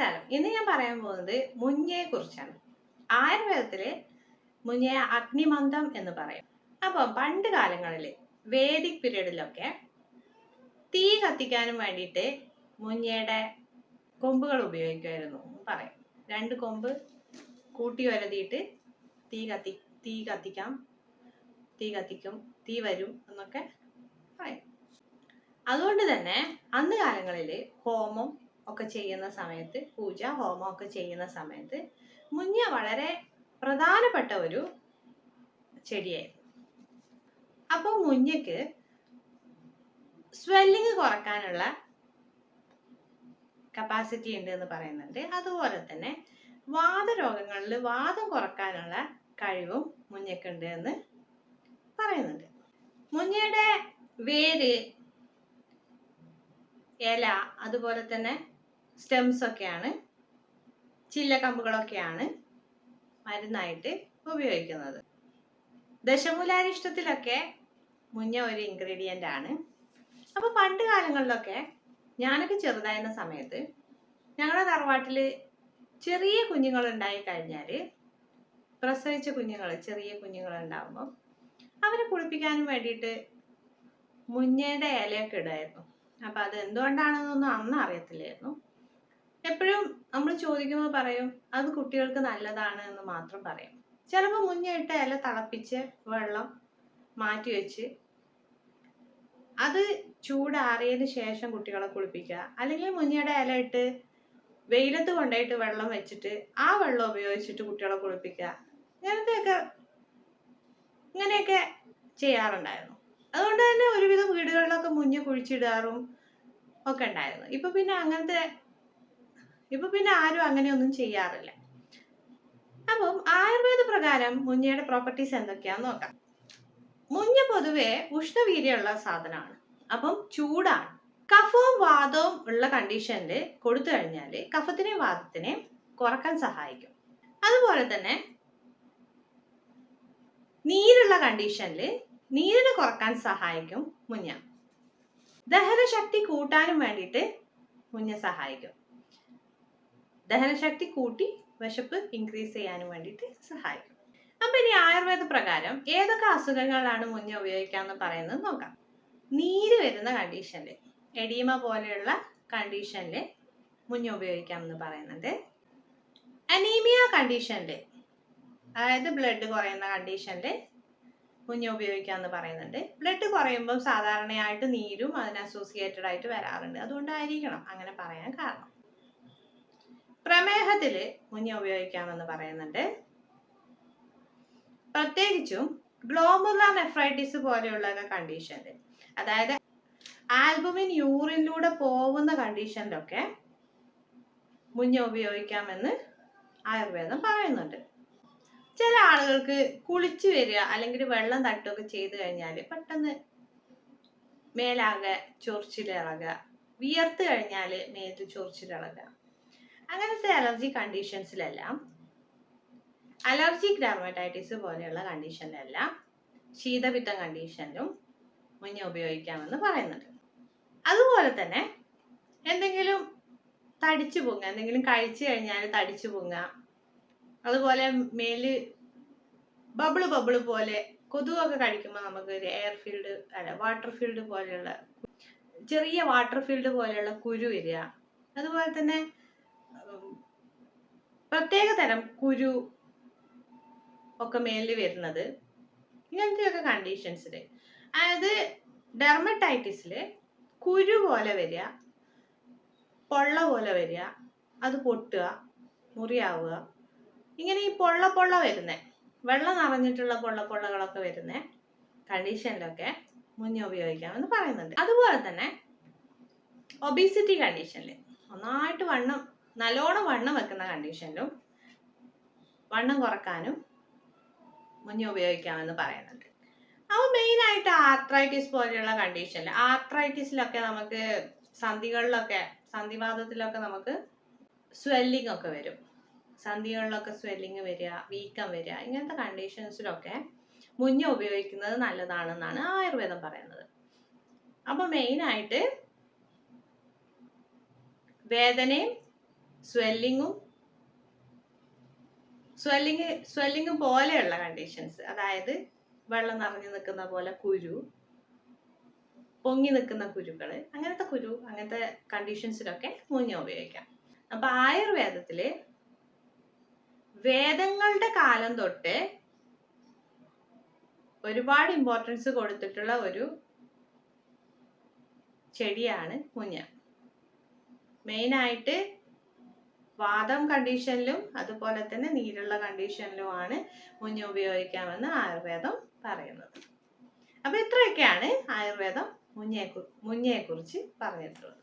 നമസ്കാരം. ഇന്ന് ഞാൻ പറയാൻ പോകുന്നത് മുഞ്ഞയെ കുറിച്ചാണ്. ആയുർവേദത്തിൽ മുഞ്ഞയെ അഗ്നിമന്ദം എന്ന് പറയും. അപ്പം പണ്ട് കാലങ്ങളിൽ വേദിക് പീരീഡിലൊക്കെ തീ കത്തിക്കാനും വേണ്ടിയിട്ട് മുഞ്ഞയുടെ കൊമ്പുകൾ ഉപയോഗിക്കുമായിരുന്നു പറയും. രണ്ട് കൊമ്പ് കൂട്ടി വരതിയിട്ട് തീ കത്തി തീ കത്തിക്കാം തീ കത്തിക്കും തീ വരും എന്നൊക്കെ പറയും. അതുകൊണ്ട് തന്നെ അന്ന് കാലങ്ങളിൽ ഹോമം ഒക്കെ ചെയ്യുന്ന സമയത്ത് പൂജ ഹോമം ഒക്കെ ചെയ്യുന്ന സമയത്ത് മുഞ്ഞ വളരെ പ്രധാനപ്പെട്ട ഒരു ചെടിയായിരുന്നു. അപ്പോൾ മുഞ്ഞയ്ക്ക് സ്വെല്ലിങ് കുറക്കാനുള്ള കപ്പാസിറ്റി ഉണ്ട് എന്ന് പറയുന്നുണ്ട്. അതുപോലെ തന്നെ വാതരോഗങ്ങളിൽ വാദം കുറക്കാനുള്ള കഴിവും മുഞ്ഞയ്ക്കുണ്ട് എന്ന് പറയുന്നുണ്ട്. മുഞ്ഞയുടെ വേര് ഇല അതുപോലെ തന്നെ സ്റ്റെംസ് ഒക്കെയാണ്. ചില്ലക്കമ്പുകളൊക്കെയാണ് മരുന്നായിട്ട് ഉപയോഗിക്കുന്നത്. ദശമൂലാരിഷ്ടത്തിലൊക്കെ മുഞ്ഞ ഒരു ഇൻഗ്രീഡിയന്റ് ആണ്. അപ്പോൾ പണ്ട് കാലങ്ങളിലൊക്കെ ഞാനൊക്കെ ചെറുതായിരുന്ന സമയത്ത് ഞങ്ങളുടെ തറവാട്ടിൽ ചെറിയ കുഞ്ഞുങ്ങൾ ഉണ്ടായി കഴിഞ്ഞാൽ പ്രസവിച്ച കുഞ്ഞുങ്ങൾ ചെറിയ കുഞ്ഞുങ്ങൾ ഉണ്ടാകുമ്പോൾ അവരെ കുളിപ്പിക്കാനും വേണ്ടിയിട്ട് മുഞ്ഞയുടെ ഇലയൊക്കെ ഇടുമായിരുന്നു അപ്പം അത് എന്തുകൊണ്ടാണെന്നൊന്നും അന്ന് അറിയത്തില്ലായിരുന്നു. എപ്പോഴും നമ്മൾ ചോദിക്കുമ്പോൾ പറയും അത് കുട്ടികൾക്ക് നല്ലതാണ് എന്ന് മാത്രം പറയും. ചിലപ്പോൾ ഇട്ട ഇല തിളപ്പിച്ച് വെള്ളം മാറ്റി വെച്ച് അത് ചൂടാറിയതിന് ശേഷം കുട്ടികളെ കുളിപ്പിക്കുക. അല്ലെങ്കിൽ മുഞ്ഞയുടെ ഇല ഇട്ട് വെയിലത്ത് കൊണ്ടുപോയിട്ട് വെള്ളം വെച്ചിട്ട് ആ വെള്ളം ഉപയോഗിച്ചിട്ട് കുട്ടികളെ കുളിപ്പിക്കുക. ഇങ്ങനത്തെയൊക്കെ ഇങ്ങനെയൊക്കെ ചെയ്യാറുണ്ടായിരുന്നു. അതുകൊണ്ട് തന്നെ ഒരുവിധം വീടുകളിലൊക്കെ മുഞ്ഞ് കുഴിച്ചിടാറും ഒക്കെ ഉണ്ടായിരുന്നു. ഇപ്പൊ പിന്നെ അങ്ങനത്തെ ഇപ്പൊ പിന്നെ ആരും അങ്ങനെയൊന്നും ചെയ്യാറില്ല. അപ്പം ആയുർവേദ പ്രകാരം മുഞ്ഞയുടെ പ്രോപ്പർട്ടീസ് എന്തൊക്കെയാന്ന് നോക്കാം. മുഞ്ഞ പൊതുവെ ഉഷ്ണവീര്യമുള്ള സാധനമാണ്. അപ്പം ചൂടാണ്. കഫവും വാദവും ഉള്ള കണ്ടീഷനിൽ കൊടുത്തു കഴിഞ്ഞാൽ കഫത്തിനെയും വാദത്തിനെയും കുറയ്ക്കാൻ സഹായിക്കും. അതുപോലെ തന്നെ നീരുള്ള കണ്ടീഷനിൽ നീരിനെ കുറയ്ക്കാൻ സഹായിക്കും മുഞ്ഞ. ദഹനശക്തി കൂട്ടാനും വേണ്ടിയിട്ട് മുഞ്ഞ സഹായിക്കും. ദഹനശക്തി കൂട്ടി വിശപ്പ് ഇൻക്രീസ് ചെയ്യാനും വേണ്ടിയിട്ട് സഹായിക്കും. അപ്പൊ ഇനി ആയുർവേദ പ്രകാരം ഏതൊക്കെ അസുഖങ്ങളാണ് മുന്നേ ഉപയോഗിക്കാന്ന് പറയുന്നത് നോക്കാം. നീര് വരുന്ന കണ്ടീഷനിൽ എഡീമ പോലെയുള്ള കണ്ടീഷനിൽ മുഞ്ഞ ഉപയോഗിക്കാം എന്ന് പറയുന്നുണ്ട് അനീമിയ കണ്ടീഷനിൽ അതായത് ബ്ലഡ് കുറയുന്ന കണ്ടീഷനിൽ മുഞ്ഞ ഉപയോഗിക്കാമെന്ന് പറയുന്നുണ്ട് ബ്ലഡ് കുറയുമ്പോൾ സാധാരണയായിട്ട് നീരും അതിന് അസോസിയേറ്റഡ് ആയിട്ട് വരാറുണ്ട്. അതുകൊണ്ടായിരിക്കണം അങ്ങനെ പറയാൻ കാരണം. പ്രമേഹത്തിൽ മുഞ്ഞ ഉപയോഗിക്കാമെന്ന് പറയുന്നുണ്ട്. പ്രത്യേകിച്ചും ഗ്ലോബുല നെഫ്രൈറ്റിസ് പോലെയുള്ള കണ്ടീഷനിൽ അതായത് ആൽബുമിൻ യൂറിനിലൂടെ പോകുന്ന കണ്ടീഷനിലൊക്കെ മുഞ്ഞ ഉപയോഗിക്കാമെന്ന് ആയുർവേദം പറയുന്നുണ്ട്. ചില ആളുകൾക്ക് കുളിച്ചു വരിക അല്ലെങ്കിൽ വെള്ളം തട്ടുകയൊക്കെ ചെയ്തു കഴിഞ്ഞാൽ പെട്ടെന്ന് മേലാകെ ചൊറിച്ചിലിറങ്ങുക വിയർത്ത് കഴിഞ്ഞാൽ മേത്ത് ചൊറിച്ചിലിറങ്ങുക അങ്ങനത്തെ അലർജി കണ്ടീഷൻസിലെല്ലാം അലർജിക് ഡെർമറ്റൈറ്റിസ് പോലെയുള്ള കണ്ടീഷനിലെല്ലാം ശീതപിത്തം കണ്ടീഷനിലും മുന്നേ ഉപയോഗിക്കാമെന്ന് പറയുന്നുണ്ട്. അതുപോലെ തന്നെ എന്തെങ്കിലും തടിച്ചു പൊങ്ങ എന്തെങ്കിലും കഴിച്ചു കഴിഞ്ഞാൽ തടിച്ചു പൊങ്ങ അതുപോലെ മേൽ ബബിൾ ബബിൾ പോലെ കൊതുകൊക്കെ കഴിക്കുമ്പോൾ നമുക്ക് ഒരു എയർ ഫീൽഡ് അല്ല വാട്ടർ ഫീൽഡ് പോലെയുള്ള ചെറിയ വാട്ടർ ഫീൽഡ് പോലെയുള്ള കുരു വരിക അതുപോലെ തന്നെ പ്രത്യേക തരം കുരു ഒക്കെ മേലിൽ വരുന്നത് ഇങ്ങനത്തെയൊക്കെ കണ്ടീഷൻസിൽ അതായത് ഡെർമറ്റൈറ്റിസിൽ കുരു പോലെ വരിക പൊള്ള പോലെ വരിക അത് പൊട്ടുക മുറിയാവുക. ഇങ്ങനെ ഈ പൊള്ള പൊള്ള വരുന്നേ വെള്ളം നിറഞ്ഞിട്ടുള്ള പൊള്ള പൊള്ളകളൊക്കെ വരുന്നേ കണ്ടീഷനിലൊക്കെ മുന്നേ ഉപയോഗിക്കാമെന്ന് പറയുന്നുണ്ട്. അതുപോലെ തന്നെ ഒബീസിറ്റി കണ്ടീഷനിൽ ഒന്നായിട്ട് വണ്ണം നല്ലോണം വണ്ണം വെക്കുന്ന കണ്ടീഷനിലും വണ്ണം കുറക്കാനും മുന്നേ ഉപയോഗിക്കാമെന്ന് പറയുന്നുണ്ട്. അപ്പോൾ മെയിനായിട്ട് ആർത്രൈറ്റിസ് പോലെയുള്ള കണ്ടീഷനിൽ ആർത്രൈറ്റിസിലൊക്കെ നമുക്ക് സന്ധികളിലൊക്കെ സന്ധിവാദത്തിലൊക്കെ നമുക്ക് സ്വെല്ലിംഗ് ഒക്കെ വരും. സന്ധികളിലൊക്കെ സ്വെല്ലിംഗ് വരിക വീക്കം വരിക ഇങ്ങനത്തെ കണ്ടീഷൻസിലൊക്കെ മുഞ്ഞ ഉപയോഗിക്കുന്നത് നല്ലതാണെന്നാണ് ആയുർവേദം പറയുന്നത്. അപ്പൊ മെയിനായിട്ട് വേദനയും സ്വെല്ലിങ്ങും സ്വെല്ലിങ് സ്വെല്ലിങ് പോലെയുള്ള കണ്ടീഷൻസ് അതായത് വെള്ളം നിറഞ്ഞു നിൽക്കുന്ന പോലെ കുരു പൊങ്ങി നിൽക്കുന്ന കുരുക്കൾ അങ്ങനത്തെ കുരു അങ്ങനത്തെ കണ്ടീഷൻസിലൊക്കെ മുങ്ങി ഉപയോഗിക്കാം. അപ്പൊ ആയുർവേദത്തിൽ വേദങ്ങളുടെ കാലം തൊട്ട് ഒരുപാട് ഇമ്പോർട്ടൻസ് കൊടുത്തിട്ടുള്ള ഒരു ചെടിയാണ് മുഞ്ഞ. മെയിനായിട്ട് വാദം കണ്ടീഷനിലും അതുപോലെ തന്നെ നീരുള്ള കണ്ടീഷനിലുമാണ് മുഞ്ഞ ഉപയോഗിക്കാമെന്ന് ആയുർവേദം പറയുന്നത്. അപ്പൊ ഇത്രയൊക്കെയാണ് ആയുർവേദം മുഞ്ഞയെ കുറിച്ച് പറഞ്ഞിട്ടുള്ളത്.